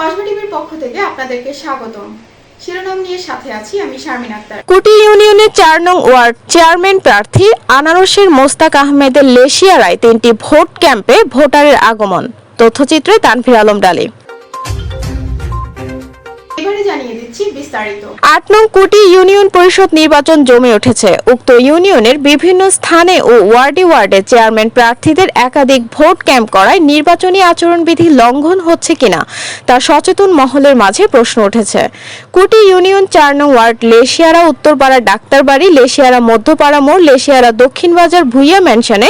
কসবা পক্ষ থেকে আপনাদেরকে স্বাগতম। কুটি ইউনিয়নের চার নং ওয়ার্ড চেয়ারম্যান প্রার্থী আনারসের মোস্তাক আহমেদের লেশিয়ারায় তিনটি ভোট ক্যাম্পে ভোটারের আগমন। তথ্যচিত্রে তানভীর আলম ডালি। আট নং কুটি ইউনিয়ন পরিষদ নির্বাচন জমে উঠেছে। উক্ত ইউনিয়নের বিভিন্ন স্থানে ও ওয়ার্ডে ওয়ার্ডে চেয়ারম্যান প্রার্থীদের একাধিক ভোট ক্যাম্প করায় নির্বাচনী আচরণবিধি লঙ্ঘন হচ্ছে কিনা তা সচেতন মহলের মাঝে প্রশ্ন উঠেছে। কুটি ইউনিয়ন, চার নং ওয়ার্ড লেশিয়ারা, উত্তরপাড়া ডাক্তারবাড়ি, লেশিয়ারা মধ্যপাড়া মোড়, লেশিয়ারা দক্ষিণ বাজার ভুইয়া ম্যানশনে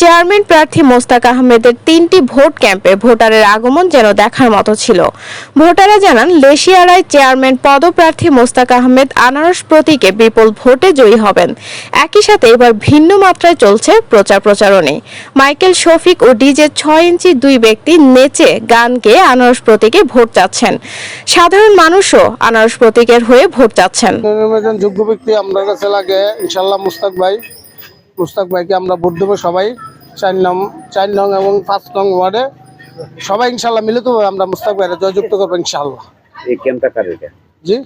চেয়ারম্যান প্রার্থী মোস্তাক আহমেদের তিনটি ভোট ক্যাম্পে ভোটারের আগমন যেন দেখার মতো ছিল। ভোটাররা জানান, লেশিয়ারায় চেয়ারম্যান পদপ্রার্থী মোস্তাক আহমেদ আনারস প্রতীকে বিপুল ভোটে জয়ী হবেন। একই সাথে এবার ভিন্ন মাত্রায় চলছে প্রচার প্রচারণে। মাইকেল শফিক ও ডিজে ছয় ইঞ্চি দুই ব্যক্তি নেচে গান গেয়ে আনারস প্রতীকে ভোট চাচ্ছেন। সাধারণ মানুষও আনারস প্রতীকের হয়ে ভোট চাচ্ছেন। যোগ্য ব্যক্তি আমরা কাছে লাগে ইনশাল্লাহ মুস্তাক ভাই মুস্তাক ভাইকে আমরা ভোট দেবো সবাই। চার নং চার নং এবং পাঁচ নং ওয়ার্ডে সবাই ইনশাল্লাহ মিলিত হবে আমরা মুস্তাক ভাইয়ের জয়যুক্ত করব ইনশাল্লাহ এই ক্যাম্পটা কার এটা? জি?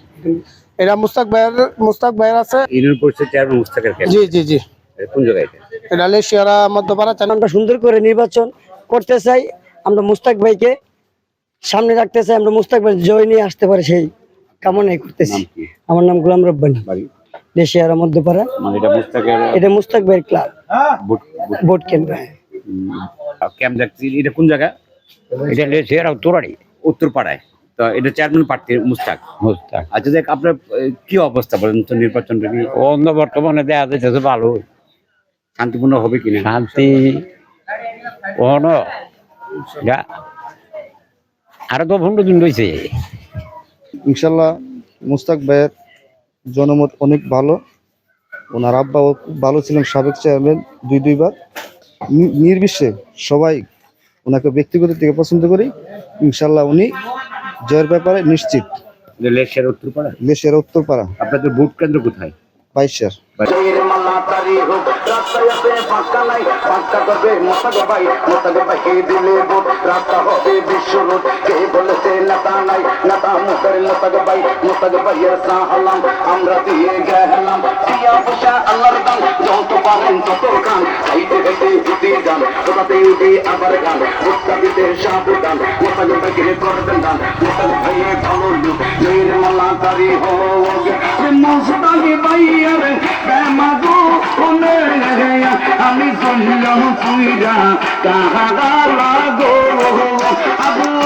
এটা মুস্তাক ভাইয়ের মুস্তাক ভাইয়ের আছে। ইউনিয়ন পরিষদ চেয়ারম্যান মুস্তাকের ক্যাম্প জি জি জি। কোন জায়গায় এটা? হলে শিয়ারা মধ্যপাড়া আমরা সুন্দর করে নির্বাচন করতে চাই। আমরা মুস্তাক ভাইকে সামনে রাখতে চাই। আমরা মুস্তাক ভাই জয় নিয়ে আসতে পারি সেই কামনাই করতেছি। আমার নাম গোলাম রব্বানি। দেশিয়ারা মধ্যপাড়া। মানে এটা মুস্তাকের এটা মুস্তাক ভাইয়ের ক্লাব। ভোট ভোট- ভোট কেন্দ্র ক্যাম্প দেখছি এটা কোন জায়গা? এটা লেসের উত্তরাড়ি উত্তরপাড়ায়। তো এটা চেয়ারম্যান প্রার্থী মুস্তাক। মুস্তাক। আচ্ছা দেখ আপনার কি অবস্থা বলেন তো নির্বাচনটা কি? অন্য বর্তমানে দেখা যাইতেছে ভালো। শান্তিপূর্ণ হবে কিনা? শান্তি অন আরও তো পনেরো দিন রয়েছে ইনশাল্লাহ মুস্তাক ভাইয়ের জনমত অনেক ভালো। ওনার আব্বাও খুব ভালো ছিলেন সাবেক চেয়ারম্যান দুই দুইবার। নি- নির্বিশেষে সবাই ওনাকে ব্যক্তিগত থেকে পছন্দ করি। ইনশাল্লাহ উনি জয়ের ব্যাপারে নিশ্চিত। লেশের উত্তরপাড়া? আপনাদের ভোট কেন্দ্র কোথায়? বাইশের রাস্তা হবে বিশ্ব কে বলেছে নেতা নাই নেতা মুখের মোতাক ভাই মোতাক ভাইয়ের সাহালাম আমরা দিয়ে গেলাম দিয়া বসা আল্লাহর দান যত পারেন তত গান খাইতে খাইতে যদি গান ওটাতে উঠে আবার গান মুস্তাবিতে সাবধান মোতাক ভাইকে করবেন দান মোতাক ভাইয়ে ভালো লোক জয়ের মালা তারি হোক মুস্তাকি ভাইয়ের বেমাগো কোনে আমি চললাম তুইরা তাহারা লাগো গইয়া